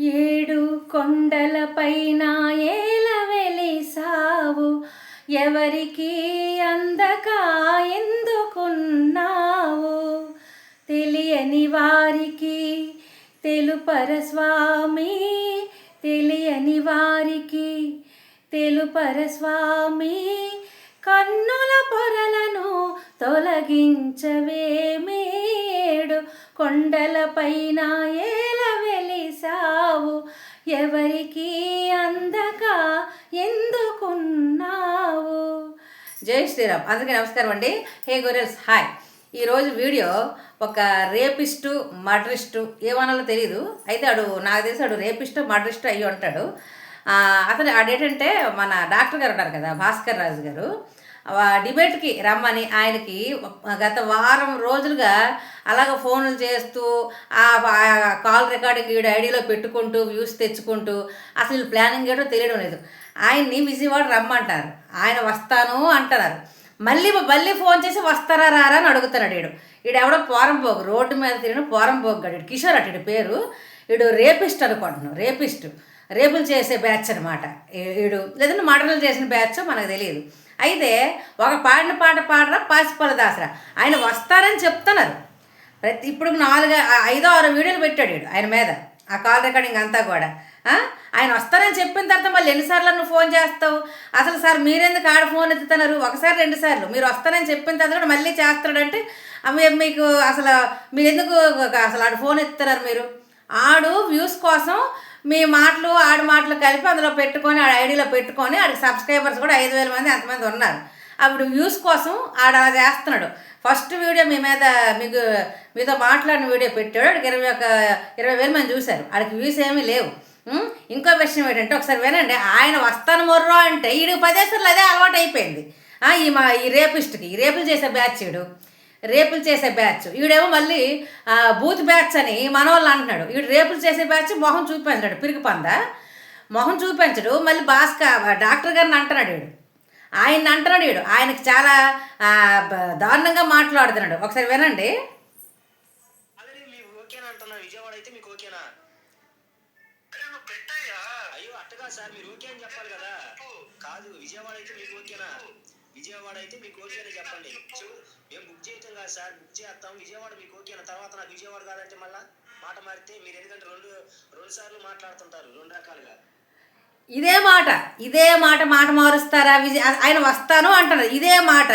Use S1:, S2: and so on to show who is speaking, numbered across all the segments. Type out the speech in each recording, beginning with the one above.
S1: ఏడు కొండలపైన ఏల వెలిసావు. ఎవరికి అందక ఎందుకున్నావు? తెలియని వారికి తెలుపర స్వామి తెలియని వారికి తెలుపర స్వామి. కన్నుల పొరలను తొలగించవేమేడు కొండలపైన ఏ చేశావు? ఎవరికి అందక ఎందుకున్నావు? జై శ్రీరామ్. అందరికీ నమస్కారం అండి. హే గొరెల్స్ హాయ్. ఈరోజు వీడియో ఒక రేపిస్టు మర్డరిస్టు ఏమనాలో తెలియదు అయితే అడు నాకు తెలిసి అడు రేపిస్టు మర్డరిస్టు అయ్యి ఉంటాడు. అతను ఆడేంటంటే మన డాక్టర్ గారు ఉన్నారు కదా భాస్కర్ రాజు గారు. డిబేట్కి రమ్మని ఆయనకి గత వారం రోజులుగా అలాగ ఫోన్లు చేస్తూ ఆ కాల్ రికార్డింగ్ వీడి ఐడిలో పెట్టుకుంటూ వ్యూస్ తెచ్చుకుంటూ అసలు ప్లానింగ్ ఏటో తెలియడం లేదు. ఆయన్ని విజయవాడ రమ్మంటారు. ఆయన వస్తాను అంటున్నారు. మళ్ళీ మళ్ళీ ఫోన్ చేసి వస్తారా రారా అని అడుగుతున్నాడు వీడు వీడు ఎవడో పోరంపోగు రోడ్డు మీద తిరిగిన పోరంపోగు గడు. కిషోర్ అటు వీడి పేరు. వీడు రేపిస్ట్ అనుకుంటున్నాను రేపిస్ట్. రేపులు చేసే బ్యాచ్ అనమాట వీడు లేదంటే మర్డర్లు చేసిన బ్యాచ్ మనకు తెలియదు. అయితే ఒక పాడిన పాట పాడరా పాసిపల్ల దాసరా. ఆయన వస్తారని చెప్తున్నారు. ప్రతి ఇప్పుడు నాలుగు ఐదో ఆరో వీడియోలు పెట్టాడు వీడు ఆయన మీద. ఆ కాల్ రికార్డింగ్ అంతా కూడా. ఆయన వస్తారని చెప్పిన తర్వాత మళ్ళీ ఎన్నిసార్లు నువ్వు ఫోన్ చేస్తావు? అసలు సార్ మీరెందుకు ఆడ ఫోన్ ఎత్తుతున్నారు? ఒకసారి రెండు సార్లు. మీరు వస్తారని చెప్పిన తర్వాత కూడా మళ్ళీ చేస్తాడంటే మీకు అసలు మీరు ఎందుకు అసలు ఆడు ఫోన్ ఎత్తుతున్నారు మీరు? ఆడు వ్యూస్ కోసం మీ మాటలు ఆడి మాటలు కలిపి అందులో పెట్టుకొని ఆడ ఐడిలో పెట్టుకొని ఆడికి సబ్స్క్రైబర్స్ కూడా ఐదు వేల మంది అంతమంది ఉన్నారు. అప్పుడు వ్యూస్ కోసం ఆడ చేస్తున్నాడు. ఫస్ట్ వీడియో మీ మీద మీకు మీతో మాట్లాడిన వీడియో పెట్టాడు. ఆడికి ఇరవై ఒక ఇరవై వేలు మంది చూశారు ఆడికి వ్యూస్ ఏమీ లేవు. ఇంకో విషయం ఏంటంటే ఒకసారి వినండి. ఆయన వస్తాను మొర్రో అంటే ఈడికి పదేసార్లు అదే అలవాటు అయిపోయింది. ఈ మా ఈ రేపిస్ట్కి ఈ రేపులు చేసే బ్యాచ్ ఈడు. రేపులు చేసే బ్యాచ్. ఈడేమో మళ్ళీ బూత్ బ్యాచ్ అని మనవాళ్ళు అంటున్నాడు. ఈడు రేపులు చేసే బ్యాచ్ మొహం చూపించాడు పిరికి పంద? మొహం చూపించడు. మళ్ళీ భాస్క డాక్టర్ గారిని అంటున్నాడు వీడు ఆయన అంటున్నాడు వీడు. ఆయనకి చాలా దారుణంగా మాట్లాడుతున్నాడు. ఒకసారి వినండి.
S2: అదే మీకు ఓకేనా అంటున్నా విజయవాడ అయితే మీకు ఓకేనా?
S3: నువ్వు పెట్టయ్యా
S2: అయ్యో అట్టగా సార్. మీరు ఓకే అని చెప్పాలి కదా. కాదు విజయవాడ అయితే మీకు ఓకేనా? విజయవాడ అయితే మీకు ఓకే అని చెప్పండి. మేము బుక్ చేయటం కాదు సార్. బుక్ చేస్తాం. విజయవాడ మీకు ఓకేనా? తర్వాత నాకు విజయవాడ కాదంటే మళ్ళా మాట మారితే మీరు ఎందుకంటే రెండు రెండు సార్లు మాట్లాడుతుంటారు. రెండు రకాలుగా.
S1: ఇదే మాట ఇదే మాట మాట మారుస్తారా విజయ్ ఆయన వస్తాను అంటున్నారు. ఇదే మాట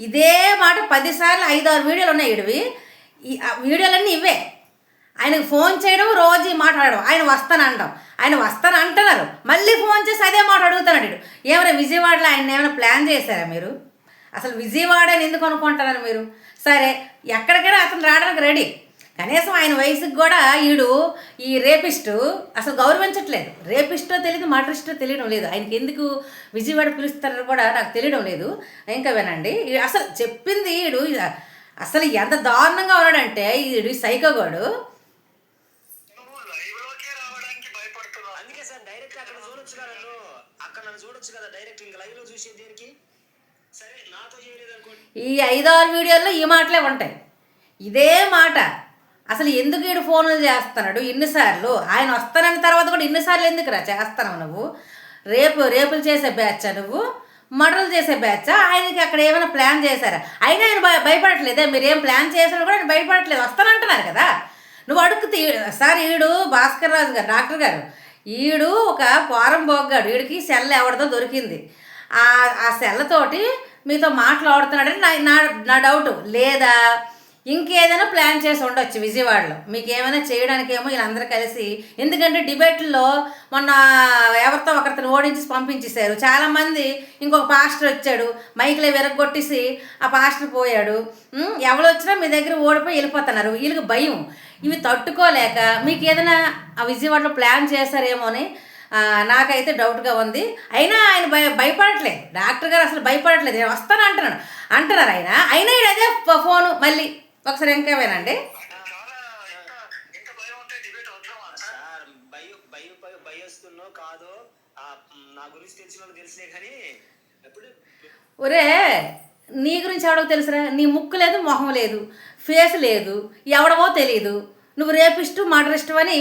S1: ఇదే మాట పదిసార్లు ఐదు ఆరు వీడియోలు ఉన్నాయి ఇడివి వీడియోలన్నీ ఇవే ఆయనకు ఫోన్ చేయడం రోజు ఈ మాట్లాడడం ఆయన వస్తాను అనడం ఆయన వస్తాను అంటున్నారు. మళ్ళీ ఫోన్ చేసి అదే మాట అడుగుతున్నాడు ఇడు ఏమైనా విజయవాడలో ఆయన ఏమైనా ప్లాన్ చేశారా మీరు? అసలు విజయవాడ అని ఎందుకు అనుకుంటున్నారు మీరు? సరే ఎక్కడికైనా అతను రావడానికి రెడీ. కనీసం ఆయన వయసుకి కూడా ఈడు ఈ రేపిస్టు అసలు గౌరవించట్లేదు. రేపిస్టో తెలియదు మర్డరిస్టో తెలియడం లేదు. ఆయనకి ఎందుకు విజయవాడ పిలుస్తారో కూడా నాకు తెలియడం లేదు. ఇంకా వినండి. అసలు చెప్పింది ఈడు అసలు ఎంత దారుణంగా ఉన్నాడంటే ఈడు సైకోగాడు ఈ ఐదారు వీడియోల్లో ఈ మాటలే ఉంటాయి. ఇదే మాట. అసలు ఎందుకు ఈడు ఫోన్లు చేస్తున్నాడు? ఇన్నిసార్లు? ఆయన వస్తానని తర్వాత కూడా ఇన్నిసార్లు ఎందుకురా చేస్తున్నావు నువ్వు? రేపు రేపులు చేసే బ్యాచా నువ్వు? మర్డర్లు చేసే బ్యాచా? ఆయనకి అక్కడ ఏమైనా ప్లాన్ చేశారా? అయినా ఆయన భయ భయపడట్లేదే? మీరేం ప్లాన్ చేసినా కూడా ఆయన భయపడట్లేదు. వస్తానంటున్నారు కదా? నువ్వు అడుగుతీ సార్ ఈడు భాస్కర్ రాజు గారు డాక్టర్ గారు ఈడు ఒక పోరం బొగ్గాడు. వీడికి సెల్ ఎవరిదో దొరికింది. ఆ ఆ సెల్లతోటి మీతో మాట్లాడుతున్నాడని నా నా నా డౌట్. లేదా ఇంకేదైనా ప్లాన్ చేసి ఉండొచ్చు విజయవాడలో. మీకు ఏమైనా చేయడానికేమో వీళ్ళందరూ కలిసి. ఎందుకంటే డిబేట్లో మొన్న ఎవరితో ఒకరితో ఓడించి పంపించేశారు. చాలామంది ఇంకొక పాస్టర్ వచ్చాడు. మైక్లో విరగొట్టేసి ఆ పాస్టర్ పోయాడు. ఎవరు వచ్చినా మీ దగ్గర ఓడిపోయి వెళ్ళిపోతున్నారు. వీళ్ళకి భయం. ఇవి తట్టుకోలేక మీకు ఏదైనా ఆ విజయవాడలో ప్లాన్ చేశారేమో అని నాకైతే డౌట్గా ఉంది. అయినా ఆయన భయ భయపడట్లేదు. డాక్టర్ గారు అసలు భయపడట్లేదు. నేను వస్తాను అంటున్నాడు. అంటున్నారు ఆయన. అయినా ఈడు అదే ఫోను మళ్ళీ ఒకసారి ఇంకా వినండి
S2: కాదో నా గురించి తెలిసిన తెలిసినే కానీ
S1: ఒరే నీ గురించి ఎవడో తెలుసురా? నీ ముక్కు లేదు మొహం లేదు ఫేస్ లేదు ఎవడవో తెలియదు నువ్వు రేపిస్టు మర్డరిస్టు అని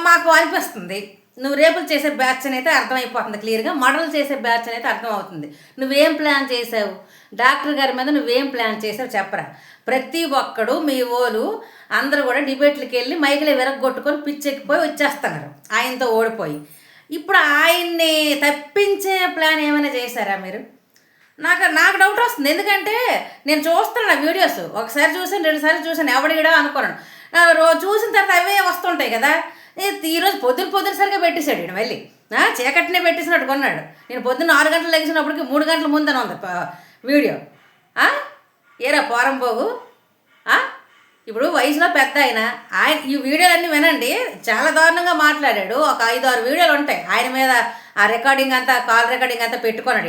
S1: మాకు అనిపిస్తుంది నువ్వు రేపులు చేసే బ్యాచ్ అయితే అర్థమైపోతుంది క్లియర్గా. మర్డర్లు చేసే బ్యాచ్ అయితే అర్థమవుతుంది. నువ్వేం ప్లాన్ చేసావు? డాక్టర్ గారి మీద నువ్వేం ప్లాన్ చేసావు చెప్పరా? ప్రతి ఒక్కడు మీ ఓలు అందరూ కూడా డిబేట్లకి వెళ్ళి మైకిలే విరగొట్టుకొని పిచ్చెక్కిపోయి వచ్చేస్తున్నారు. ఆయనతో ఓడిపోయి. ఇప్పుడు ఆయన్ని తప్పించే ప్లాన్ ఏమైనా చేశారా మీరు? నాకు నాకు డౌట్ వస్తుంది. ఎందుకంటే నేను చూస్తున్నాను ఆ వీడియోస్ ఒకసారి చూసాను రెండుసార్లు చూసాను ఎవడిగడా అనుకున్నాను రోజు చూసిన తర్వాత అవే వస్తుంటాయి కదా. ఈరోజు పొద్దున పొద్దున సరిగా పెట్టేశాడు ఈయన వెళ్ళి ఆ, చీకటినే పెట్టేసినట్టు కొన్నాడు. నేను పొద్దున్న ఆరు గంటలు లెగిసినప్పటికి మూడు గంటల ముందని ఉంది వీడియో. ఏరా పోరం పోగు? ఇప్పుడు వయసులో పెద్ద ఆయన. ఆయన ఈ వీడియోలన్నీ వినండి. చాలా దారుణంగా మాట్లాడాడు. ఒక ఐదు ఆరు వీడియోలు ఉంటాయి. ఆయన మీద ఆ రికార్డింగ్ అంతా కాల్ రికార్డింగ్ అంతా పెట్టుకున్నాడు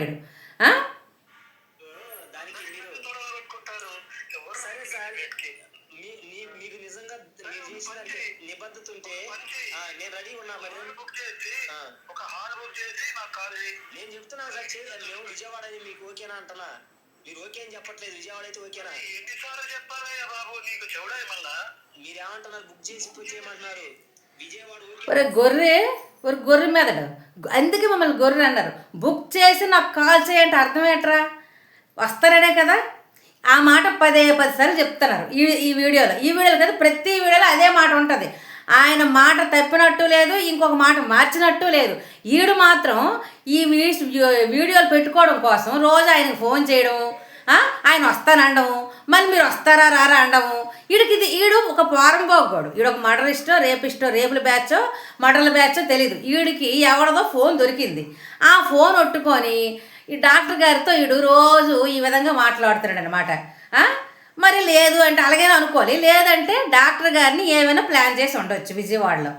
S2: నేను రెడీ ఉన్నా మరి?
S3: హాల్ బుక్ చేసి
S2: ఆ.
S3: ఒక హాల్ బుక్ చేసి నాకు కాల్ చేయి.
S2: నేను చెప్తున్నాను సార్ చేయాలి మేము విజయవాడ అది మీకు ఓకేనా అంటున్నా? మీరు ఓకే అని చెప్పట్లేదు విజయవాడ అయితే ఓకేనా?
S3: ఎన్నిసార్లు చెప్పాలయ్యా బాబు నీకు చెవుడా ఏమన్నా
S2: మీరు ఏమంటున్నారు బుక్ చేసి చేయమంటున్నారు? విజయవాడ ఓకే?
S1: ఒరే గొర్రె ఒక గొర్రె మెదడు అందుకే మమ్మల్ని గొర్రె అన్నారు. బుక్ చేసి నాకు కాల్ చేయంటే అర్థం ఏంట్రా వస్తారనే కదా? ఆ మాట పదే పది సార్లు చెప్తున్నారు ఈ ఈ వీడియోలో. ఈ వీడియోలో కదా ప్రతి వీడియోలో అదే మాట ఉంటుంది. ఆయన మాట తప్పినట్టు లేదు ఇంకొక మాట మార్చినట్టు లేదు. ఈడు మాత్రం ఈ వీడియోలు పెట్టుకోవడం కోసం రోజు ఆయనకు ఫోన్ చేయడం ఆయన వస్తానండము మళ్ళీ మీరు వస్తారా రారా అండము. వీడికి ఇది ఈడు ఒక పోరం పోగోడు ఈడు ఒక మర్డరిస్టో రేపిస్టో రేపుల బ్యాచో మర్డర్ల బ్యాచో తెలియదు ఈడికి ఎవడదో ఫోన్ దొరికింది. ఆ ఫోన్ ఒట్టుకొని ఈ డాక్టర్ గారితో ఈడు రోజు ఈ విధంగా మాట్లాడుతున్నాడు అనమాట మరి లేదు అంటే అలాగే అనుకోవాలి. లేదంటే డాక్టర్ గారిని ఏమైనా ప్లాన్ చేసి ఉండొచ్చు విజయవాడలో.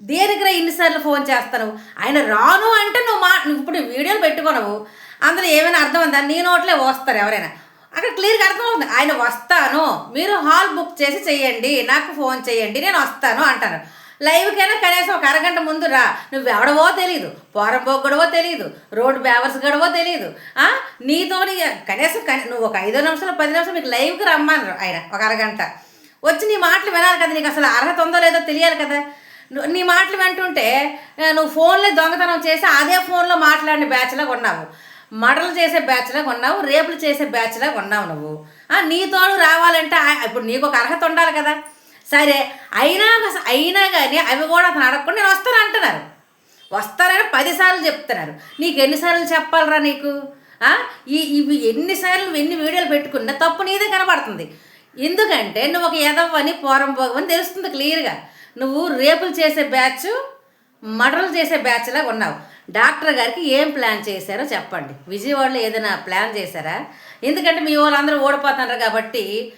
S1: దేనికిరా ఇన్నిసార్లు ఫోన్ చేస్తాను? ఆయన రాను అంటే నువ్వు మా నువ్వు ఇప్పుడు వీడియోలు పెట్టుకోనవు. అందులో ఏమైనా అర్థం ఉందా? నీ నోట్లే వస్తారు ఎవరైనా. అక్కడ క్లియర్గా అర్థమవుతుంది. ఆయన వస్తాను. మీరు హాల్ బుక్ చేసి చెయ్యండి. నాకు ఫోన్ చేయండి నేను వస్తాను అంటాను లైవ్కైనా కనీసం ఒక అరగంట ముందు రా. నువ్వు ఎవడవో తెలియదు పోరంపో గొడవో తెలియదు రోడ్ బ్యావర్స్ గడవో తెలియదు నీతో నీతోని కనీసం నువ్వు ఒక ఐదో నిమిషాలు పది నిమిషాలు మీకు లైవ్కి రమ్మన్నారు ఆయన ఒక అరగంట. వచ్చి నీ మాటలు వినాలి కదా నీకు అసలు అర్హత ఉందో లేదో తెలియాలి కదా. నువ్వు- నీ మాటలు వింటుంటే నువ్వు ఫోన్లో దొంగతనం చేసి అదే ఫోన్లో మాట్లాడిన బ్యాచ్లో కొన్నావు మడలు చేసే బ్యాచ్లో కొన్నావు రేపులు చేసే బ్యాచ్లో కొన్నావు నువ్వు. ఆ, నీతోడు రావాలంటే ఇప్పుడు నీకు ఒక అర్హత ఉండాలి కదా. సరే అయినా అయినా కానీ అవి కూడా అతను అడగకుండా నేను వస్తాను అంటున్నారు. వస్తారని పదిసార్లు చెప్తున్నారు. నీకు ఎన్నిసార్లు చెప్పాలరా నీకు? ఈ ఇవి ఎన్నిసార్లు ఎన్ని వీడియోలు పెట్టుకున్నా తప్పు నీదే కనబడుతుంది. ఎందుకంటే నువ్వు ఒక ఎదవని పోరం పోగవని తెలుస్తుంది క్లియర్గా. నువ్వు రేపులు చేసే బ్యాచ్ మర్డర్లు చేసే బ్యాచ్లా ఉన్నావు. డాక్టర్ గారికి ఏం ప్లాన్ చేశారో చెప్పండి. విజయవాడలో ఏదైనా ప్లాన్ చేశారా? ఎందుకంటే మీ వాళ్ళందరూ ఓడిపోతున్నారు కాబట్టి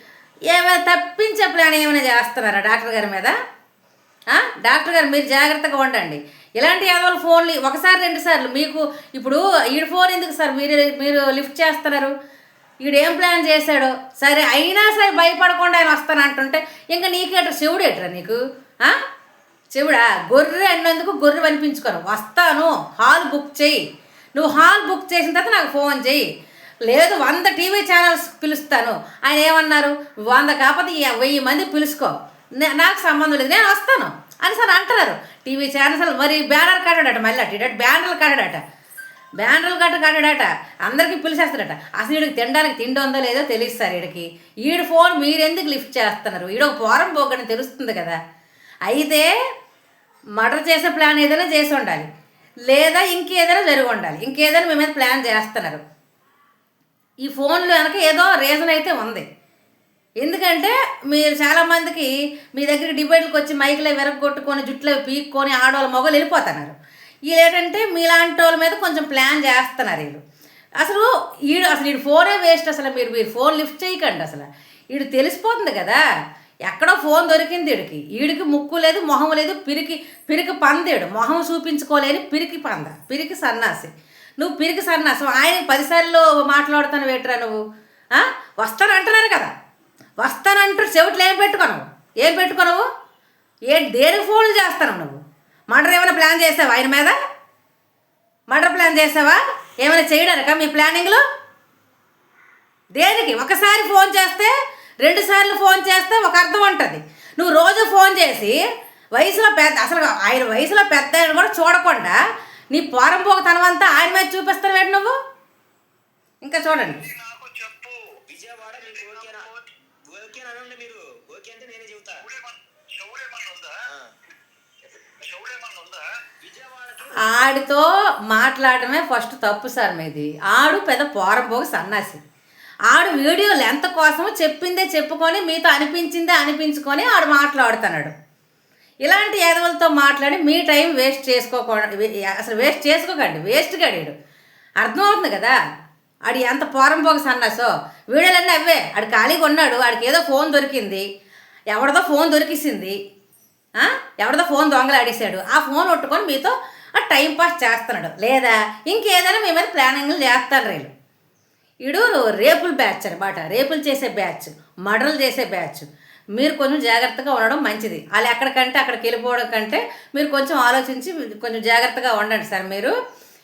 S1: ఏమైనా తప్పించే ప్లాన్ ఏమైనా చేస్తున్నారా డాక్టర్ గారి మీద? డాక్టర్ గారు మీరు జాగ్రత్తగా ఉండండి. ఇలాంటి ఏదో ఫోన్లు ఒకసారి రెండు సార్లు మీకు ఇప్పుడు ఈడు ఫోన్ ఎందుకు సార్? మీరు మీరు లిఫ్ట్ చేస్తున్నారు. ఈడు ఏం ప్లాన్ చేశాడో? సరే అయినా సరే భయపడకుండా ఆయన వస్తాను అంటుంటే ఇంకా నీకేట్రా శివుడు ఏట్రా నీకు? శివుడా చెవుడా గొర్రె అన్నందుకు గొర్రె అనిపించుకోను వస్తాను. హాల్ బుక్ చేయి. నువ్వు హాల్ బుక్ చేసిన తర్వాత నాకు ఫోన్ చేయి. లేదు వంద టీవీ ఛానల్స్ పిలుస్తాను. ఆయన ఏమన్నారు? వంద కాకపోతే వెయ్యి మంది పిలుచుకో నే- నాకు సంబంధం లేదు నేను వస్తాను అని సార్ అంటున్నారు. టీవీ ఛానల్స్ మరి బ్యానర్ కట్టాడట మళ్ళీ అటు ఇటు బ్యానర్లు కట్టాడట. బ్యానర్లు కట్ట కట్టాడట అందరికీ పిలిచేస్తాడట. అసలు వీడికి తినడానికి తిండి ఉందో లేదో తెలియస్తారు వీడికి వీడి ఫోన్ మీరెందుకు లిఫ్ట్ చేస్తున్నారు? వీడు ఒక పోరం పోగని తెలుస్తుంది కదా. అయితే మర్డర్ చేసే ప్లాన్ ఏదైనా చేసి ఉండాలి. లేదా ఇంకేదైనా జరిగి ఉండాలి. ఇంకేదైనా మీ మీద ప్లాన్ చేస్తున్నారు. ఈ ఫోన్లో వెనక ఏదో రీజన్ అయితే ఉంది. ఎందుకంటే మీరు చాలామందికి మీ దగ్గర డిబేట్లకు వచ్చి మైకులే విరగొట్టుకొని జుట్లో పీక్కొని ఆడవాళ్ళ మొగలు వెళ్ళిపోతున్నారు. వీళ్ళు ఏంటంటే మీలాంటి వాళ్ళ మీద కొంచెం ప్లాన్ చేస్తున్నారు వీళ్ళు. అసలు వీడు అసలు వీడు ఫోనే వేస్ట్ అసలు మీరు మీరు ఫోన్ లిఫ్ట్ చేయకండి అసలు. వీడు తెలిసిపోతుంది కదా. ఎక్కడో ఫోన్ దొరికింది వీడికి. వీడికి ముక్కు లేదు మొహం లేదు పిరికి పిరికి పందేడు. మొహం చూపించుకోలేని పిరికి పంద. పిరికి సన్నాసి. నువ్వు పిరికి సన్నాసం ఆయన పదిసార్లు మాట్లాడుతాను వేటరా నువ్వు? వస్తానంటున్నారు కదా. వస్తానంటూ చెవిట్లో ఏం పెట్టుకున్నావు? ఏం పెట్టుకున్నావు? ఏ దేనికి ఫోన్లు చేస్తాను నువ్వు? మర్డర్ ఏమైనా ప్లాన్ చేసావా ఆయన మీద? మర్డర్ ప్లాన్ చేసావా? ఏమైనా చేయడానికా మీ ప్లానింగ్లో దేనికి? ఒకసారి ఫోన్ చేస్తే రెండు సార్లు ఫోన్ చేస్తే ఒక అర్థం ఉంటుంది. నువ్వు రోజు ఫోన్ చేసి వయసులో పెద్ద అసలు ఆయన వయసులో పెద్ద కూడా చూడకుండా నీ పోరంపోకతనం అంతా ఆయన మీద చూపిస్తావు ఏంటి నువ్వు? ఇంకా చూడండి.
S3: నాకు చెప్పు.
S2: విజయవాడ మీకు ఓకేనా ఓకేనా అనండి మీరు? ఓకే అంటే నేనే చెబుతా.
S3: చెవుడేమన్- చెవుడేమన్నా ఉందా?
S2: ఆ.
S3: చెవుడేమన్నా ఉందా?
S2: విజయవాడకి
S1: ఆడితో మాట్లాడటమే ఫస్ట్ తప్పు సార్ మీది. ఆడు పెద్ద పోరంపోక సన్నాసి. ఆడు వీడియో లెంత్ కోసం చెప్పిందే చెప్పుకొని మీతో అనిపించిందే అనిపించుకొని ఆడు మాట్లాడుతున్నాడు. ఇలాంటి యాదవులతో మాట్లాడి మీ టైం వేస్ట్ చేసుకోకుండా వే- అసలు వేస్ట్ చేసుకోకండి వేస్ట్ గడీడు అర్థమవుతుంది కదా? ఆడు ఎంత పోరంపోక సన్నాసో. వీడియోలన్నీ అవే. ఆడు ఖాళీగా ఉన్నాడు. ఆడికి ఏదో ఫోన్ దొరికింది. ఎవరిదో ఫోన్ దొరికిసింది. ఎవరిదో ఫోన్ దొంగలాడేశాడు ఆ ఫోన్ ఒట్టుకొని మీతో ఆ టైం పాస్ చేస్తున్నాడు. లేదా? ఇంకేదైనా మీ మీద ప్లానింగ్లు చేస్తాను రేలు ఇడు రేపుల బ్యాచ్ అనమాట రేపులు చేసే బ్యాచ్. మర్డర్లు చేసే బ్యాచ్. మీరు కొంచెం జాగ్రత్తగా ఉండడం మంచిది. వాళ్ళు ఎక్కడికంటే అక్కడికి వెళ్ళిపోవడం కంటే మీరు కొంచెం ఆలోచించి కొంచెం జాగ్రత్తగా ఉండండి సార్ మీరు.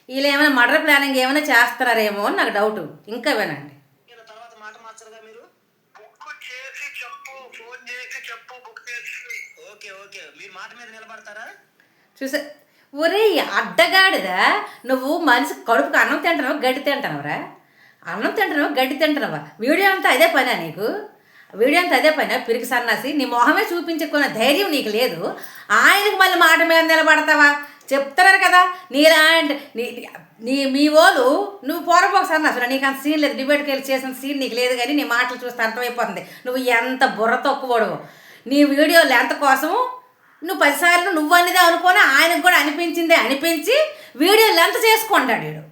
S1: వీళ్ళు ఏమైనా మర్డర్ ప్లానింగ్ ఏమైనా చేస్తున్నారేమో అని నాకు డౌట్. ఇంకా వినండి.
S2: ఓకేనా? తర్వాత మాట మార్చరుగా మీరు?
S3: బుక్ చేసి చెప్పు ఫోన్ చేసి చెప్పు బుక్ చేసి
S2: ఓకే ఓకే. మీరు మాట మీద నిలబడతారా?
S1: చూసా ఒరే అడ్డగాడిదా? నువ్వు మనిషి కడుపుకు అన్నం తింటున్నావు గడ్డి తింటున్నావురా? అన్నం తింటున్నావు గడ్డి తింటున్నావా? వీడియో అంతా అదే పనా నీకు? వీడియో అదే పైన పిరికి సన్నాసి నీ మొహమే చూపించుకున్న ధైర్యం నీకు లేదు. ఆయనకు మళ్ళీ మాట మీద నిలబడతావా? చెప్తున్నారు కదా నీలాంటి నీ నీ మీ వాళ్ళు నువ్వు పోరపోక సన్నాసురా నీకు అంత సీన్ లేదు. డిబేట్కి వెళ్ళి చేసిన సీన్ నీకు లేదు కానీ నీ మాటలు చూస్తే అర్థమైపోతుంది. నువ్వు ఎంత బుర్ర తక్కువడు నీ వీడియో లెంత్ కోసము నువ్వు పదిసార్లు నువ్వు అనేదే అనుకొని ఆయనకు కూడా అనిపించిందే అనిపించి వీడియో లెంత చేసుకుంటాడు వీడు.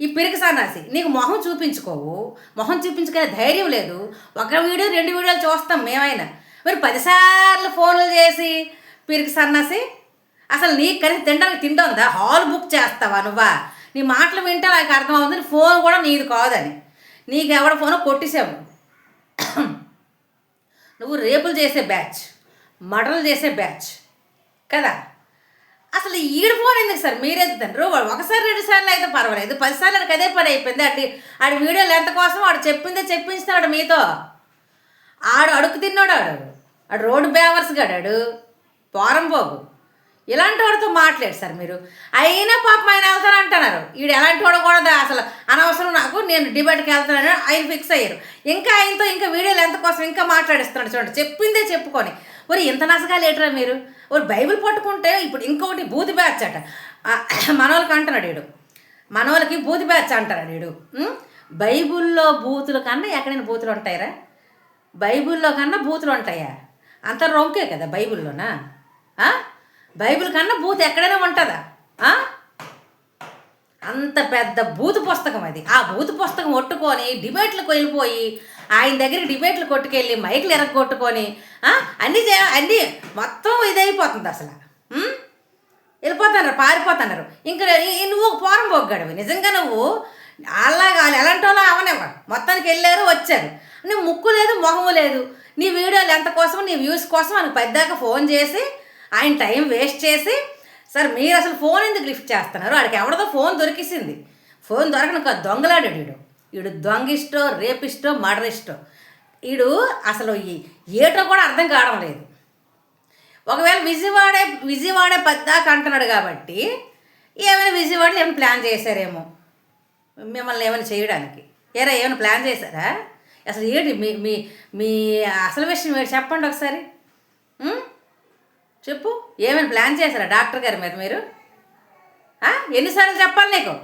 S1: ఈ పిరికి సన్నాసి నీకు మొహం చూపించుకోవు. మొహం చూపించుకునే ధైర్యం లేదు. ఒక వీడియో రెండు వీడియోలు చూస్తాం మేమైనా. మరి పదిసార్లు ఫోన్లు చేసి పిరికి సన్నాసి అసలు నీకు కనీసం తినడానికి తింటుందా హాల్ బుక్ చేస్తావా నువ్వా? నీ మాటలు వింటే నాకు అర్థమవుతుంది ఫోన్ కూడా నీది కాదని. నీకు ఎవడ ఫోన్ కొట్టేసావు నువ్వు రేపులు చేసే బ్యాచ్ మర్డర్లు చేసే బ్యాచ్ కదా? అసలు ఈడు ఫోన్ ఎందుకు సార్? మీరే తండ్రి ఒకసారి రెండు సార్లు అయితే పర్వాలేదు. పదిసార్లు నాకు అదే పని అయిపోయింది. అటు ఆడి వీడియోలు ఎంత కోసం వాడు చెప్పిందే చెప్పించినాడు మీతో. ఆడు అడుగు తిన్నాడు ఆడు. ఆడు రోడ్డు బేవర్స్ గడాడు బాబు. ఇలాంటి వాడితో మాట్లాడు సార్ మీరు. అయినా పాపం ఆయన వెళ్తాను అంటున్నారు. ఈడు ఎలాంటి వాడు కూడా అసలు అనవసరం నాకు నేను డిబేట్కి వెళ్తానని ఆయన ఫిక్స్ అయ్యారు. ఇంకా ఆయనతో ఇంకా వీడియోలు ఎంత కోసం ఇంకా మాట్లాడిస్తున్నాడు చూడండి. చెప్పిందే చెప్పుకొని. ఒరి ఇంత నసగా లేటరా మీరు? ఒరి బైబిల్ పట్టుకుంటే ఇప్పుడు ఇంకొకటి బూతి బ్యాచ్ అట. మనోళ్ళకి అంటున్నాడు వీడు మనోళ్ళకి బూతి బ్యాచ్ అంటారు వీడు బైబుల్లో బైబిల్లో బూతుల కన్నా ఎక్కడైనా బూతులు ఉంటాయరా? బైబిల్లో కన్నా బూతులు ఉంటాయా? అంత రొంకే కదా బైబిల్లోనా? బైబిల్ కన్నా బూత్ ఎక్కడైనా ఉంటుందా? అంత పెద్ద బూతు పుస్తకం అది. ఆ బూతు పుస్తకం ఒట్టుకొని డిబేట్లకు వెళ్ళిపోయి ఆయన దగ్గర డిబేట్లు కొట్టుకెళ్ళి మైకులు ఎరగొట్టుకొని కొట్టుకొని అన్నీ చే అన్నీ మొత్తం ఇదైపోతుంది అసలు. వెళ్ళిపోతున్నారు పారిపోతున్నారు. ఇంకా నువ్వు పోరం పోగడవి నిజంగా నువ్వు అలాగా వాళ్ళు ఎలాంటి వాళ్ళు అవనేవాడు మొత్తానికి వెళ్ళారు వచ్చారు. నీ ముక్కు లేదు మొహము లేదు. నీ వీడియోలు ఎంత కోసం నీ వ్యూస్ కోసం ఆయనకు పెద్దాక ఫోన్ చేసి ఆయన టైం వేస్ట్ చేసి సార్ మీరు అసలు ఫోన్ ఎందుకు లిఫ్ట్ చేస్తున్నారు? ఆడికి ఎవరిదో ఫోన్ దొరికిసింది. ఫోన్ దొరకను ఒక దొంగలాడాడు వీడు. వీడు దొంగిష్టో రేపిస్టో మర్డరిస్టో వీడు అసలు ఈ ఏటో కూడా అర్థం కావడం లేదు. ఒకవేళ విజయవాడే విజయవాడే పద్దాక అంటున్నాడు కాబట్టి ఏమైనా విజయవాడలో ఏమైనా ప్లాన్ చేశారేమో? మిమ్మల్ని ఏమైనా చేయడానికి. ఏరా ఏమైనా ప్లాన్ చేశారా? అసలు ఏంటి మీ మీ మీ అసలు విషయం మీరు చెప్పండి ఒకసారి. చెప్పు. ఏమైనా ప్లాన్ చేశారా డాక్టర్ గారి మీద మీరు? ఎన్నిసార్లు చెప్పాలి నీకు?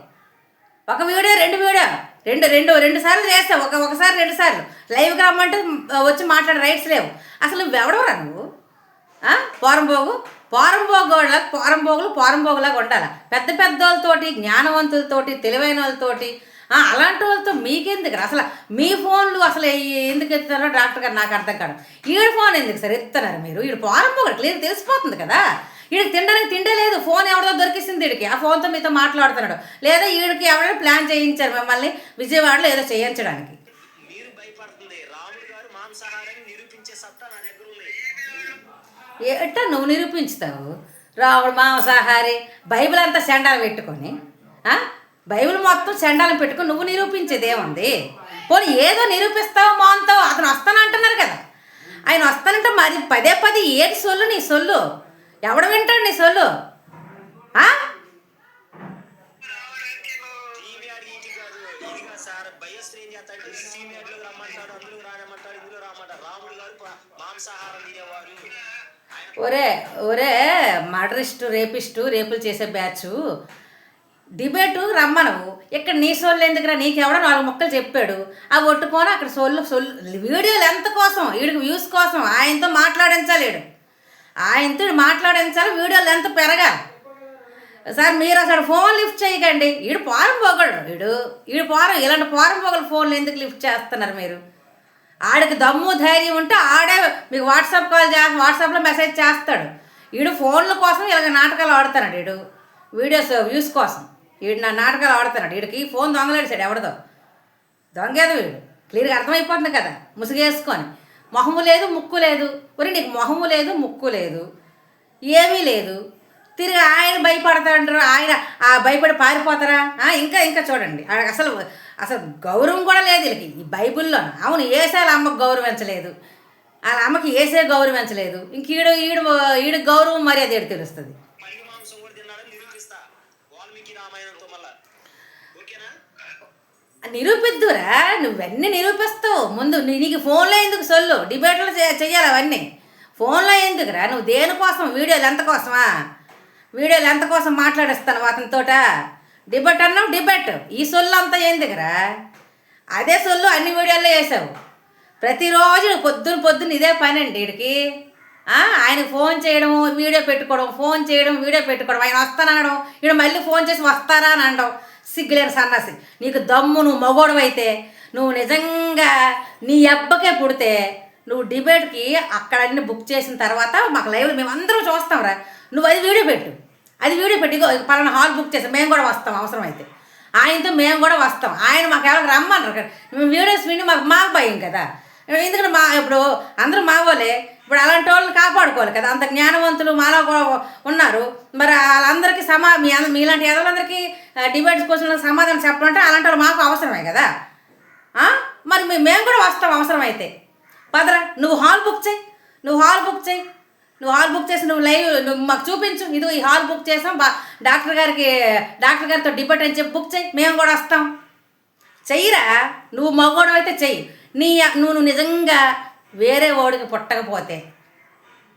S1: ఒక వీడియో రెండు వీడియో. రెండు రెండు రెండు సార్లు చేస్తావు. ఒక ఒకసారి రెండు సార్లు. లైవ్కి రమ్మంటే వచ్చి మాట్లాడే రైట్స్ లేవు. అసలు ఎవడవరా నువ్వు? పోరంబోగు? పోరంబోగులా పోరంబోగులు పోరంబోగులాగా ఉండాలి? పెద్ద పెద్ద వాళ్ళతోటి జ్ఞానవంతులతోటి తెలివైన వాళ్ళతోటి అలాంటి వాళ్ళతో మీకెందుకు అసలు మీ ఫోన్లు అసలు ఎందుకు ఎత్తున్నారో డాక్టర్ గారు నాకు అర్థం కాదు. ఈడు ఫోన్ ఎందుకు సార్ ఎత్తున్నారు మీరు? ఈడు పోరంబోగుడు క్లియర్ తెలిసిపోతుంది కదా. వీడికి తినడానికి తిండే లేదు. ఫోన్ ఎవరిదో దొరికిసింది వీడికి ఆ ఫోన్తో మీతో మాట్లాడుతున్నాడు. లేదా వీడికి ఎవరైనా ప్లాన్ చేయించారు మిమ్మల్ని విజయవాడలో ఏదో చేయించడానికి. ఎట్టా నువ్వు నిరూపించుతావు? రావుడు మాంసాహారి బైబిల్ అంతా సెండాలు పెట్టుకొని? బైబిల్ మొత్తం సెండాలు పెట్టుకొని నువ్వు నిరూపించేది ఏముంది పోనీ ఏదో నిరూపిస్తావు మోంతావు అతను వస్తానంటున్నారు కదా. ఆయన వస్తానంటే మరి పదే పదే ఏది సొల్లు నీ సొల్లు? ఎవడు వింటాడు నీ సొల్లు? ఒరే ఒరే మర్డరిస్టు రేపిస్టు రేపులు చేసే బ్యాచ్. డిబేటు రమ్మనవు. ఇక్కడ నీ సోళ్ళు ఎందుకురా? నీకెవడో నాలుగు మొక్కలు చెప్పాడు. ఆ ఒట్టుకొని అక్కడ సోళ్ళు సొల్లు వీడియోలు ఎంత కోసం? వీడికి వ్యూస్ కోసం. ఆయనతో మాట్లాడించాలి వీడు. ఆయనతో ఈడు సరే వీడియోలు ఎంత పెరగాలి. సార్ మీరు అసలు ఫోన్ లిఫ్ట్ చేయకండి. వీడు పోరం పోగడు. వీడు వీడు పోరం ఇలాంటి పోరం పోగలు ఫోన్లు ఎందుకు లిఫ్ట్ చేస్తున్నారు మీరు? ఆడికి దమ్ము ధైర్యం ఉంటే ఆడే మీకు వాట్సాప్ కాల్ చే వాట్సాప్లో మెసేజ్ చేస్తాడు. వీడు ఫోన్ల కోసం ఇలాగ నాటకాలు ఆడుతున్నాడు వీడు వీడియోస్ వ్యూస్ కోసం. వీడు నా నాటకాలు ఆడుతున్నాడు. వీడికి ఫోన్ దొంగలేడు ఎవరిదో. దొంగేది వీడు. క్లియర్గా అర్థమైపోతుంది కదా. ముసుగేసుకొని. మొహము లేదు ముక్కు లేదు. ఒరి నీకు మొహము లేదు ముక్కు లేదు. ఏమీ లేదు. తిరిగి ఆయన భయపడతాడంటారు ఆయన ఆ భయపడి పారిపోతారా? ఇంకా ఇంకా చూడండి. అసలు అసలు గౌరవం కూడా లేదు వీళ్ళకి. ఈ బైబిల్లో అవును ఏసాల అమ్మకు గౌరవించలేదు వాళ్ళ అమ్మకి ఏసే గౌరవించలేదు ఇంక ఈడు ఈడు ఈడు గౌరవం మర్యాద ఏడు తెలుస్తుంది
S2: పంది మాంసం కూడా తిన్నాడని నిరూపిస్తా వాల్మీకి రామాయణంతో మళ్ళా ఓకేనా
S1: నిరూపిద్దురా నువ్వన్నీ నిరూపిస్తావు? ముందు నీ- నీకు ఫోన్లో ఎందుకు సొల్లు? డిబేట్లు చేయాలి చెయ్యాలి అవన్నీ. ఫోన్లో ఎందుకురా? నువ్వు దేనికోసం వీడియోలు ఎంత కోసమా? వీడియోలు ఎంత కోసం మాట్లాడిస్తాను అతనితోట డిబేట్ అన్నావు డిబేట్. ఈ సొల్లు అంతా ఎందుకురా? అదే సొల్లు అన్ని వీడియోల్లో వేసావు. ప్రతిరోజు నువ్వు పొద్దున పొద్దున్న ఇదే పని అండి వీడికి ఆయనకు ఫోన్ చేయడం వీడియో పెట్టుకోవడం ఫోన్ చేయడం వీడియో పెట్టుకోవడం. ఆయన వస్తానడం ఈడు మళ్ళీ ఫోన్ చేసి వస్తారా అని అనడం. సిగ్గులేని సన్నాసి. నీకు దమ్ము నువ్వు మగోడు అయితే నువ్వు నిజంగా నీ అబ్బకే పుడితే నువ్వు డిబేట్కి అక్కడ అన్ని బుక్ చేసిన తర్వాత మాకు లైవ్ మేము అందరం చూస్తాంరా. నువ్వు అది వీడియో పెట్టు. అది వీడియో పెట్టి. పలానా హాల్ బుక్ చేసాం మేము కూడా వస్తాం అవసరం అయితే ఆయనతో మేము కూడా వస్తాం. ఆయన మాకు ఎవరికి రమ్మన్నారు మేము వీడియోస్ విని మాకు మాకు భయం కదా. ఎందుకంటే మా ఇప్పుడు అందరూ మా వాళ్ళే. ఇప్పుడు అలాంటి వాళ్ళని కాపాడుకోవాలి కదా. అంత జ్ఞానవంతులు మాలో కూడా ఉన్నారు. మరి వాళ్ళందరికీ సమా మీ మీలాంటి ఎదలందరికీ డిబేట్స్ క్వశ్చన్లకు సమాధానం చెప్పాలంటే అలాంటి వాళ్ళు మాకు అవసరమే కదా. మరి మేము కూడా వస్తాం అవసరం అయితే పదరా నువ్వు హాల్ బుక్ చేయి. నువ్వు హాల్ బుక్ చేయి. నువ్వు హాల్ బుక్ చేసి నువ్వు లైవ్ నువ్వు మాకు చూపించు. ఇది ఈ హాల్ బుక్ చేసాం. బా డాక్టర్ గారికి డాక్టర్ గారితో డిబేట్ అని చెప్పి బుక్ చేయి. మేము కూడా వస్తాం. చెయ్యిరా? నువ్వు మగోడు అయితే చెయ్యి. నీ నువ్వు నిజంగా వేరే ఓడికి పుట్టకపోతే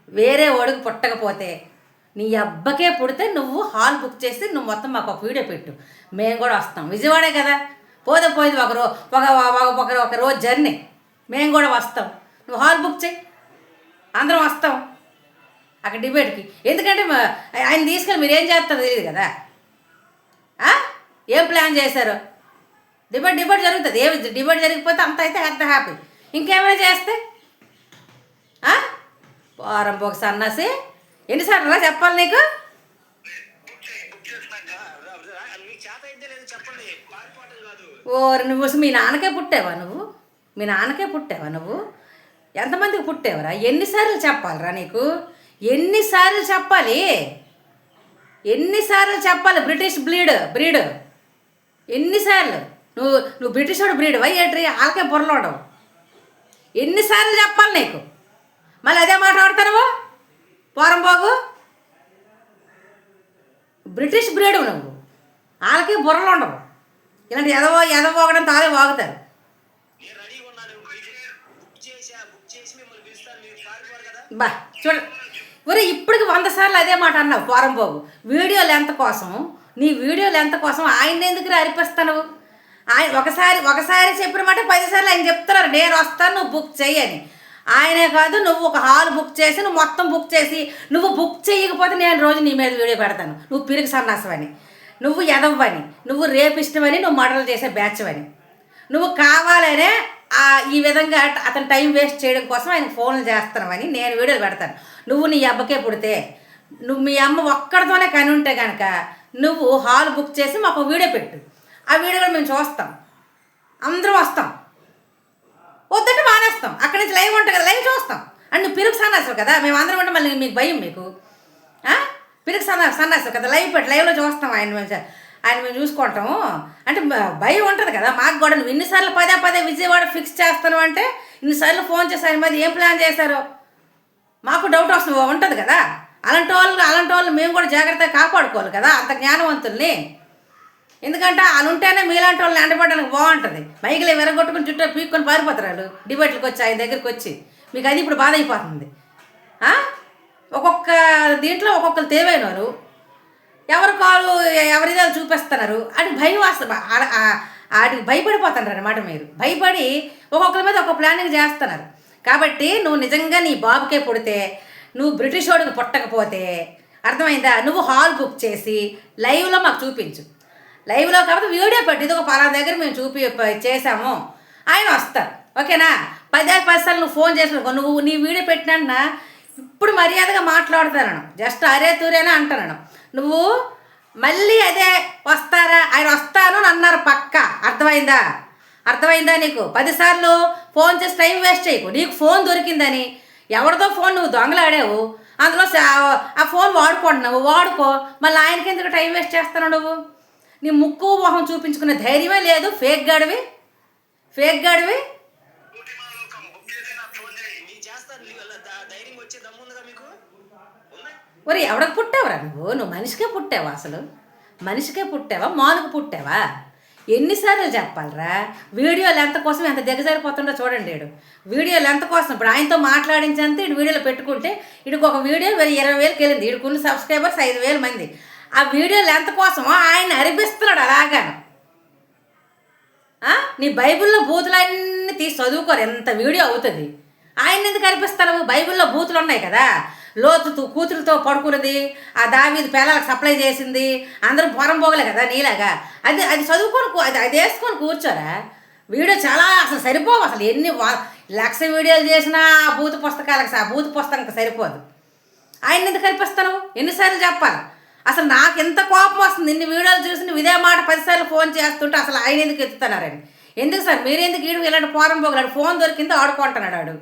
S1: వేరే ఓడికి పుట్టకపోతే నీ అబ్బకే పుడితే నువ్వు హాల్ బుక్ చేసి నువ్వు మొత్తం మాకు ఒక వీడియో పెట్టు. మేము కూడా వస్తాం. విజయవాడే కదా? పోతే పోయింది ఒక రో ఒక ఒక- ఒక రోజు జర్నీ. మేము కూడా వస్తాం. నువ్వు హాల్ బుక్ చేయి. అందరం వస్తాం. అక్కడ డిబేట్కి. ఎందుకంటే ఆయన తీసుకెళ్ళి మీరు ఏం చేస్తారో తెలియదు కదా? ఏం ప్లాన్ చేశారు? డిబేట్ డిబేట్ జరుగుతుంది. ఏ డిబేట్ జరిగిపోతే అంత అయితే అంత హ్యాపీ. ఇంకేమైనా చేస్తే వారం పోక సన్నాసి. ఎన్నిసార్లు చెప్పాలి నీకు?
S2: ఓరి
S1: ఓ నువ్వు మీ నాన్నకే పుట్టావా నువ్వు? మీ నాన్నకే పుట్టావా నువ్వు? ఎంతమందికి పుట్టావరా? ఎన్నిసార్లు చెప్పాలిరా నీకు? ఎన్నిసార్లు చెప్పాలి? ఎన్నిసార్లు చెప్పాలి బ్రిటిష్ బ్లీడ్ బ్రీడ్? ఎన్నిసార్లు? నువ్వు నువ్వు బ్రిటిష్ వాడు బ్రీడ్ వై ఏట్రీ? ఆలకే పొరలోడవు ఎన్నిసార్లు చెప్పాలి నీకు? మళ్ళీ అదే మాట్లాడతాను పోరంబాగు బ్రిటిష్ బ్రీడ్ నువ్వు. వాళ్ళకి బుర్రలు ఉండవు. ఇలాంటి ఎదవో ఎదవోగడం తాగే వాగుతారు. బా చూడ. ఒరే ఇప్పటికి వంద సార్లు అదే మాట అన్నావు పోరం బాబు వీడియో లెంత్ కోసం నీ వీడియో లెంత్ కోసం ఆయన ఎందుకు అరిపిస్తాను ఆయన ఒకసారి ఒకసారి చెప్పిన మాట పదిసార్లు ఆయన చెప్తున్నారు. నేను వస్తాను నువ్వు బుక్ చేయని ఆయనే కాదు నువ్వు ఒక హాల్ బుక్ చేసి నువ్వు మొత్తం బుక్ చేసి నువ్వు బుక్ చేయకపోతే నేను రోజు నీ మీద వీడియో పెడతాను. నువ్వు పిరిగి సన్నాసమని నువ్వు ఎదవ్వని నువ్వు రేపిష్టమని నువ్వు మడలు చేసే బ్యాచ్ అని నువ్వు కావాలనే ఈ విధంగా అతను టైం వేస్ట్ చేయడం కోసం ఆయన ఫోన్లు చేస్తున్నామని నేను వీడియోలు పెడతాను. నువ్వు నీ అబ్బకే పుడితే నువ్వు మీ అమ్మ ఒక్కడితోనే కని ఉంటే కనుక నువ్వు హాల్ బుక్ చేసి మాకు వీడియో పెట్టు. ఆ వీడియో కూడా మేము చూస్తాం. అందరం వస్తాం. వద్దట మానేస్తాం. అక్కడి నుంచి లైవ్ ఉంటుంది కదా లైవ్ చూస్తాం. అండ్ నువ్వు పిరుగు సన్నాసు కదా మేము అందరం ఉంటే మళ్ళీ మీకు భయం మీకు. పిరుగు సన్నా సన్నాసు కదా లైవ్ పెట్టి లైవ్లో చూస్తాం ఆయన మేము ఆయన మేము చూసుకుంటాము. అంటే భయం ఉంటుంది కదా మాకు కూడా నువ్వు ఇన్నిసార్లు పదే పదే విజయవాడ ఫిక్స్ చేస్తాను అంటే ఇన్నిసార్లు ఫోన్ చేసి ఆయన మీద ఏం ప్లాన్ చేశారు? మాకు డౌట్ వస్తుంది ఉంటుంది కదా. అలాంటి వాళ్ళు అలాంటి వాళ్ళు మేము కూడా జాగ్రత్తగా కాపాడుకోవాలి కదా అంత జ్ఞానవంతుల్ని. ఎందుకంటే వాళ్ళు ఉంటేనే మీలాంటి వాళ్ళని ఎండబడడానికి బాగుంటుంది. మైకిలు విరగొట్టుకుని చుట్టూ పీక్కొని పారిపోతారు వాళ్ళు డిబేట్లకు వచ్చి ఆయన దగ్గరికి వచ్చి. మీకు అది ఇప్పుడు బాధ అయిపోతుంది. ఒక్కొక్క దీంట్లో ఒక్కొక్కరు తేవైన వారు ఎవరి కాలు ఎవరిదో చూపిస్తున్నారు. అని భయం వస్తుంది ఆడికి భయపడిపోతున్నారు అనమాట మీరు. భయపడి ఒక్కొక్కరి మీద ఒక్కొక్క ప్లానింగ్ చేస్తున్నారు. కాబట్టి నువ్వు నిజంగా నీ బాబుకే పుడితే నువ్వు బ్రిటిష్ వాడికి పుట్టకపోతే అర్థమైందా? నువ్వు హాల్ బుక్ చేసి లైవ్లో మాకు చూపించు. లైవ్లో కాబట్టి వీడియో పెట్టి ఇది ఒక పలానా దగ్గర మేము చూపి చేసాము ఆయన వస్తారు ఓకేనా? పదే పదిసార్లు నువ్వు ఫోన్ చేసిన నువ్వు నీ వీడియో పెట్టినా ఇప్పుడు మర్యాదగా మాట్లాడతాను జస్ట్ అరే తూరేనా అంటున్నాను నువ్వు మళ్ళీ అదే వస్తారా? ఆయన వస్తాను అని అన్నారు పక్క. అర్థమైందా? అర్థమైందా నీకు? పదిసార్లు ఫోన్ చేసి టైం వేస్ట్ చేయకు. నీకు ఫోన్ దొరికిందని ఎవరితో ఫోన్ నువ్వు దొంగలాడావు. అందులో ఆ ఫోన్ వాడుకుంటున్నావు వాడుకో. మళ్ళీ ఆయనకి ఎందుకు టైం వేస్ట్ చేస్తాను నువ్వు? నీ ముక్కు మొహం చూపించుకునే ధైర్యమే లేదు ఫేక్ గాడివి? ఫేక్ గాడివి? ఒరే ఎవడకు పుట్టావురా నువ్వు? నువ్వు మనిషికే పుట్టావా అసలు? మనిషికే పుట్టావా? మానుకు పుట్టావా? ఎన్నిసార్లు చెప్పాలరా? వీడియో లెంత్ కోసం ఎంత దిగజారిపోతుండో చూడండి వీడు వీడియో లెంత్ కోసం ఇప్పుడు ఆయనతో మాట్లాడించేంత ఇటు వీడియోలో పెట్టుకుంటే ఇటుకు ఒక వీడియో ఇరవై వేలకి వెళ్ళింది. ఇడుకున్న సబ్స్క్రైబర్స్ ఐదు వేల మంది. ఆ వీడియో లెంత్ కోసం ఆయన అరిపిస్తున్నాడు అలాగాను. నీ బైబిల్లో బూతులన్నీ తీసి చదువుకోరు ఎంత వీడియో అవుతుంది. ఆయన ఎందుకు కనిపిస్తారు బైబిల్లో బూతులు ఉన్నాయి కదా. లోతు కూతురుతో పడుకున్నది ఆ దావీది పిల్లలకు సప్లై చేసింది అందరూ పొరం పోగలే కదా నీలాగా. అది అది చదువుకొని అది అది వేసుకొని కూర్చోరా. వీడియో చాలా అసలు సరిపోవు అసలు ఎన్ని లక్ష వీడియోలు చేసినా ఆ బూతు పుస్తకాలకు ఆ బూతు పుస్తకం సరిపోదు. ఆయన ఎందుకు కనిపిస్తాను ఎన్నిసార్లు చెప్పాలి? అసలు నాకు ఎంత కోపం వస్తుంది? ఇన్ని వీడియోలు చూసి నువ్వు ఇదే మాట పదిసార్లు ఫోన్ చేస్తుంటే అసలు ఆయన ఎందుకు ఎత్తుతున్నారండి ఎందుకు సార్? మీరు ఎందుకు ఈడు ఇలాంటి పోరం పోగలాడు? ఫోన్ దొరికిందో ఆడుకుంటున్నాడు ఆడు.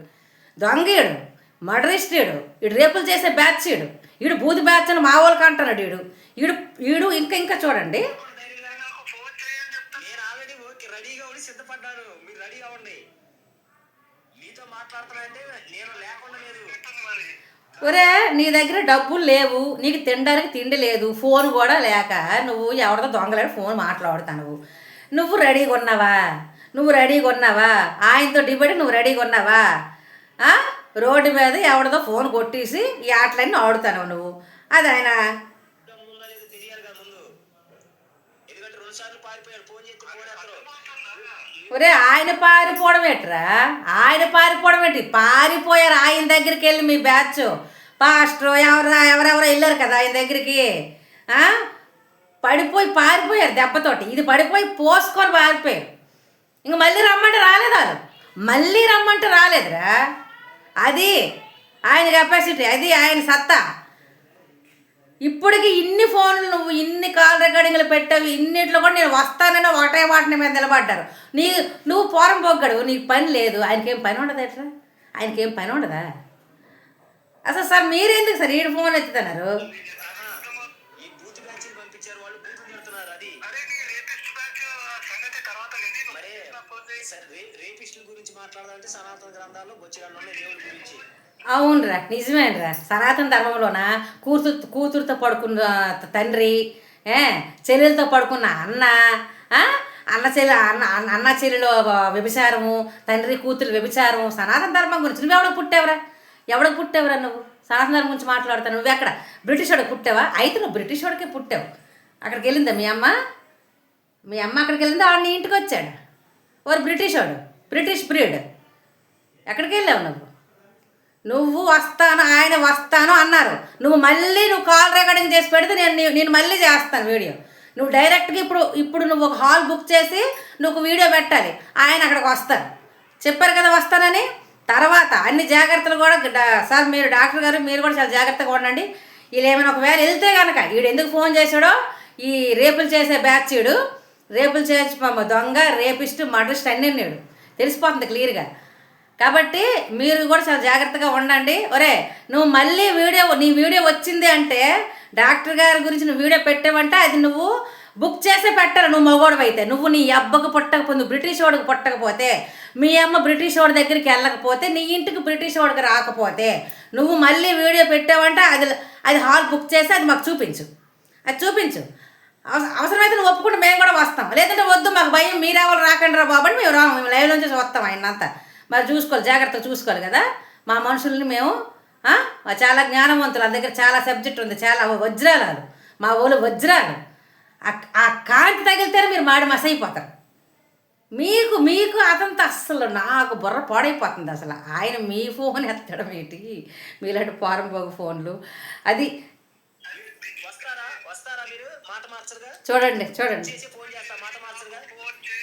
S1: దొంగీడు మర్డరిస్టుడు ఈడు రేపులు చేసే బ్యాచ్ ఈడు. ఈడు బూది బ్యాచ్ అని మా వాళ్ళకి అంటున్నాడు ఈడు. ఈడు ఈడు ఇంకా ఇంకా చూడండి.
S3: ధైర్యం
S2: నేను మీరు రెడీ అవ్వండి మీతో నేను లేకుండా లేదు.
S3: మరి
S1: ఒరే నీ దగ్గర డబ్బులు లేవు నీకు తినడానికి తిండి లేదు ఫోన్ కూడా లేక నువ్వు ఎవరితో దొంగలేడు ఫోన్ మాట్లాడుతావు నువ్వు. రెడీగా ఉన్నావా నువ్వు రెడీగా ఉన్నావా ఆయనతో డిబేట్ నువ్వు రెడీగా ఉన్నావా రోడ్డు మీద ఎవరిదో ఫోన్ కొట్టేసి ఈ ఆటలన్నీ ఆడుతాను నువ్వు. అది ఆయన
S2: ముందా లేదో తెలియాలి కదా ముందు ఎందుకంటే రెండు సార్లు పారిపోయాడు ఫోన్ చేస్తే ఫోన్ ఎత్తరు
S1: ఒరే ఆయన పారిపోవడం ఏంట్రా ఆయన పారిపోవడం ఏంటి పారిపోయారు ఆయన దగ్గరికి వెళ్ళి మీ బ్యాచ్ పాస్టర్ ఎవరు ఎవరెవరో వెళ్ళారు కదా ఆయన దగ్గరికి ఆ? పడిపోయి పారిపోయారు దెబ్బతోటి ఇది పడిపోయి పోసుకొని పారిపోయారు ఇంక మళ్ళీ రమ్మంటే రాలేదు వాళ్ళు మళ్ళీ రమ్మంటే రాలేదురా అది ఆయన కెపాసిటీ అది ఆయన సత్తా ఇప్పటికి ఇన్ని ఫోన్లు నువ్వు ఇన్ని కాల్ రికార్డింగ్లు పెట్టావు ఇన్నిట్లో కూడా నేను వస్తానని ఒకటే వాటిని మీద నిలబడ్డారు. నీ నువ్వు పోరం పొగ్గడు నీకు పని లేదు. ఆయనకేం పని ఉండదు ఎట్లా? ఆయనకేం పని ఉండదా? అసలు సార్ మీరెందుకు సార్ ఈడు ఫోన్ ఎత్తుతున్నారు?
S2: సరే రేపిస్టుల గురించి మాట్లాడాలంటే సనాతన గ్రంథాల్లో బొచ్చిరాళ్ళు దేవుడి గురించి.
S1: అవునరా నిజమేనరా. సనాతన ధర్మంలోన? కూతురు కూతురుతో పడుకున్న తండ్రి ఏ చెల్లెలతో పడుకున్న అన్న అన్న చెల్లి అన్న అన్న- అన్న వ్యభిచారము తండ్రి కూతురు వ్యభిచారము సనాతన ధర్మం గురించి నువ్వు ఎవడో పుట్టావురా? ఎవడో పుట్టావురా నువ్వు? సనాతన ధర్మం గురించి మాట్లాడతావు. నువ్వు ఎక్కడ? బ్రిటిష్ వాడికి పుట్టావా? అయితే నువ్వు బ్రిటిష్ వాడికే పుట్టావు. అక్కడికి వెళ్ళిందా మీ అమ్మ? మీ అమ్మ అక్కడికి వెళ్ళిందా? వాడిని ఇంటికి వచ్చాడు. ఓరు బ్రిటిష్ వాడు. British breed. ఎక్కడికి వెళ్ళావు నువ్వు? నువ్వు వస్తాను ఆయన వస్తాను అన్నారు. నువ్వు మళ్ళీ నువ్వు కాల్ రికార్డింగ్ చేసి పెడితే నేను నేను మళ్ళీ చేస్తాను వీడియో. నువ్వు డైరెక్ట్గా ఇప్పుడు ఇప్పుడు నువ్వు ఒక హాల్ బుక్ చేసి నువ్వు వీడియో పెట్టాలి. ఆయన అక్కడికి వస్తారు చెప్పారు కదా వస్తానని? తర్వాత అన్ని జాగ్రత్తలు కూడా సార్ మీరు డాక్టర్ గారు మీరు కూడా చాలా జాగ్రత్తగా ఉండండి. వీళ్ళు ఏమైనా ఒకవేళ వెళ్తే కనుక వీడు ఎందుకు ఫోన్ చేశాడో ఈ రేపులు చేసే బ్యాచ్ వీడు. రేపులు చేసి దొంగ రేపిస్ట్ మర్డరిస్ట్ అన్నీ నేడు తెలిసిపోతుంది క్లియర్గా కాబట్టి మీరు కూడా చాలా జాగ్రత్తగా ఉండండి. ఒరే నువ్వు మళ్ళీ వీడియో నీ వీడియో వచ్చింది అంటే డాక్టర్ గారి గురించి నువ్వు వీడియో పెట్టావంటే అది నువ్వు బుక్ చేసే పెట్టరు నువ్వు మగోడు అయితే. నువ్వు నీ అబ్బకు పుట్టకపోతే నువ్వు బ్రిటిష్ వాడికి పుట్టకపోతే మీ అమ్మ బ్రిటిష్ వాడి దగ్గరికి వెళ్ళకపోతే నీ ఇంటికి బ్రిటిష్ వాడికి రాకపోతే నువ్వు మళ్ళీ వీడియో పెట్టావంటే అది అది హాల్ బుక్ చేసి అది మాకు చూపించు. అది చూపించు. అవసరమైతే నువ్వు ఒప్పుకుంటే మేము కూడా వస్తాం. లేదంటే వద్దు మాకు భయం మీరెవరు రాకండి రా బాబు అని మేము రాము. మేము లైవ్ నుంచి వస్తాం ఆయన అంతా మరి చూసుకోవాలి జాగ్రత్తగా చూసుకోవాలి కదా? మా మనుషుల్ని మేము ఆ? చాలా జ్ఞానవంతులు వాళ్ళ దగ్గర చాలా సబ్జెక్ట్ ఉంది చాలా వజ్రాలు. మా ఊళ్ళు వజ్రాలు. ఆ- ఆ కాంతి తగిలితేనే మీరు మాడి మసైపోతారు. మీకు మీకు అదంతా అస్సలు నాకు బుర్ర పాడైపోతుంది అసలు. ఆయన మీ ఫోన్ ఎత్తడం ఏంటి? మీలాంటి పోరంబోగు ఫోన్లు. అది చూడండి చూడండి.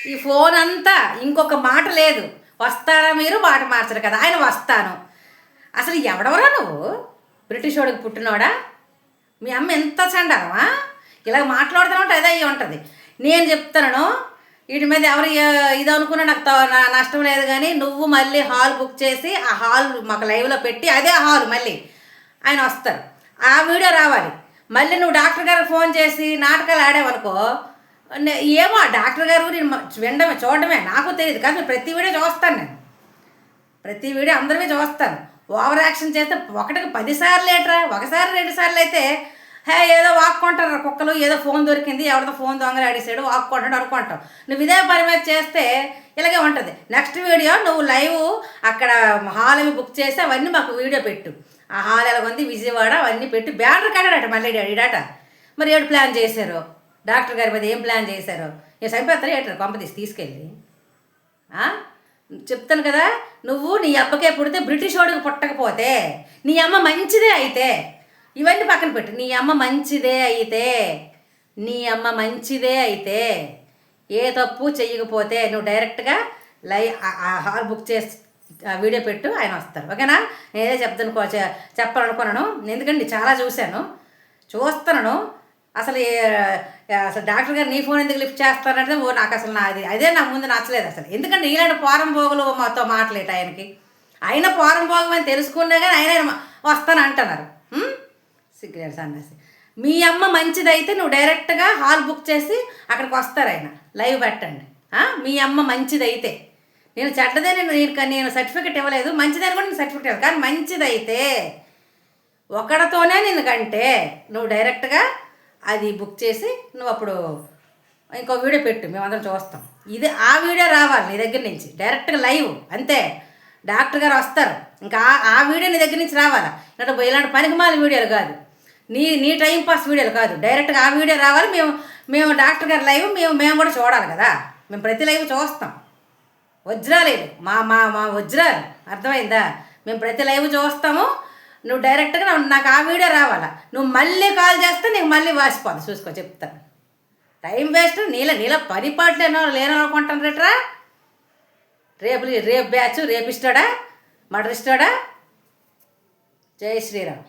S1: ఈ ఫోన్ అంతా ఇంకొక మాట లేదు. వస్తారా మీరు? మాట మార్చరు కదా. ఆయన వస్తాను. అసలు ఎవడవరా నువ్వు? బ్రిటిష్ వాడికి పుట్టినోడా? మీ అమ్మ ఎంత చండాలమా? ఇలా మాట్లాడుతున్నట్టు అదే అయ్యి ఉంటుంది. నేను చెప్తాను వీటి మీద ఎవరు ఇది అనుకున్నా నాకు నా నష్టం లేదు కానీ నువ్వు మళ్ళీ హాల్ బుక్ చేసి ఆ హాల్ మాకు లైవ్లో పెట్టి అదే హాల్ మళ్ళీ ఆయన వస్తారు. ఆ వీడియో రావాలి. మళ్ళీ నువ్వు డాక్టర్ గారికి ఫోన్ చేసి నాటకాలు ఆడావనుకో ఏమో డాక్టర్ గారు నేను వినడమే చూడడమే. నాకు తెలియదు. కానీ నేను ప్రతి వీడియో చూస్తాను నేను. ప్రతి వీడియో అందరివి చూస్తాను. ఓవర్ యాక్షన్ చేస్తే ఒకటికి పదిసార్లు ఏట్రా? ఒకసారి రెండు సార్లు అయితే హే ఏదో వాక్కుంటారు కుక్కలు. ఏదో ఫోన్ దొరికింది. ఎవరిదో ఫోన్ దొంగలు అడిసాడు వాక్కుంటాడు అనుకుంటాం. నువ్వు ఇదే పని మీద చేస్తే ఇలాగే ఉంటుంది. నెక్స్ట్ వీడియో నువ్వు లైవ్ అక్కడ హాల్ అవి బుక్ చేసి అవన్నీ మాకు వీడియో పెట్టు. ఆ హాల్ ఎలా ఉంది విజయవాడ అవన్నీ పెట్టి. బ్యానర్ కట్టాడట మళ్ళీ డాట. మరి ఏడు ప్లాన్ చేశారు? డాక్టర్ గారి మీద ఏం ప్లాన్ చేశారు? నేను చంపేస్తారా ఏంటారు కొంప తీసుకెళ్ళి. చెప్తాను కదా నువ్వు నీ అబ్బకే పుడితే బ్రిటిష్ వాడికి పుట్టకపోతే నీ అమ్మ మంచిదే అయితే ఇవన్నీ పక్కన పెట్టు. నీ అమ్మ మంచిదే అయితే నీ అమ్మ మంచిదే అయితే ఏ తప్పు చెయ్యకపోతే నువ్వు డైరెక్ట్గా లై హాల్ బుక్ చేసి ఆ వీడియో పెట్టు ఆయన వస్తారు. ఓకేనా? నేనే చెప్తాను కో- చెప్పాలనుకున్నాను. ఎందుకంటే చాలా చూశాను. చూస్తున్నాను. అసలు అసలు డాక్టర్ గారు నీ ఫోన్ ఎందుకు లిఫ్ట్ చేస్తారంటే ఓ నాకు అసలు నా అది అదే నా ముందు నచ్చలేదు అసలు. ఎందుకంటే ఇలాంటి పోరం పోగులు మాతో మాట్లాడేట ఆయనకి. అయినా పోరం భోగం అని తెలుసుకున్నా కానీ ఆయన వస్తాను అంటున్నారు. సిగ్గులేడు సన్నాసి మీ అమ్మ మంచిదైతే నువ్వు డైరెక్ట్గా హాల్ బుక్ చేసి అక్కడికి వస్తారు ఆయన. లైవ్ పెట్టండి. మీ అమ్మ మంచిదైతే. నేను చెడ్డదే నేను నేను- నేను సర్టిఫికెట్ ఇవ్వలేదు. మంచిదని కూడా నేను సర్టిఫికెట్ ఇవ్వలేదు. కానీ మంచిదైతే. ఒకడితోనే నిన్ను కంటే నువ్వు డైరెక్ట్గా అది బుక్ చేసి నువ్వు అప్పుడు ఇంకో వీడియో పెట్టు మేమందరం చూస్తాం. ఇది ఆ వీడియో రావాలి నీ దగ్గర నుంచి. డైరెక్ట్గా లైవ్ అంతే. డాక్టర్ గారు వస్తారు. ఇంకా ఆ- వీడియో నీ దగ్గర నుంచి రావాలా? ఇలాంటి ఇలాంటి పనికిమాల వీడియోలు కాదు. నీ నీ టైం పాస్ వీడియోలు కాదు. డైరెక్ట్గా ఆ వీడియో రావాలి. మేము మేము డాక్టర్ గారు లైవ్ మేము మేము కూడా చూడాలి కదా. మేము ప్రతి లైవ్ చూస్తాం. వజ్రాలేదు మా మా మా వజ్రాలు అర్థమైందా? మేము ప్రతి లైవ్ చూస్తాము. నువ్వు డైరెక్ట్గా నాకు ఆ వీడియో రావాలా? నువ్వు మళ్ళీ కాల్ చేస్తే నీకు మళ్ళీ వాసిపోదు చూసుకో చెప్తాను టైం వేస్ట్ నీళ్ళ నీళ్ళ పరిపాట్లేనో లేననుకుంటాను రేట్రా. రేపు రేపు బ్యాచ్ రేపు ఇస్తాడా? మటర్ ఇస్తాడా? జై శ్రీరామ్.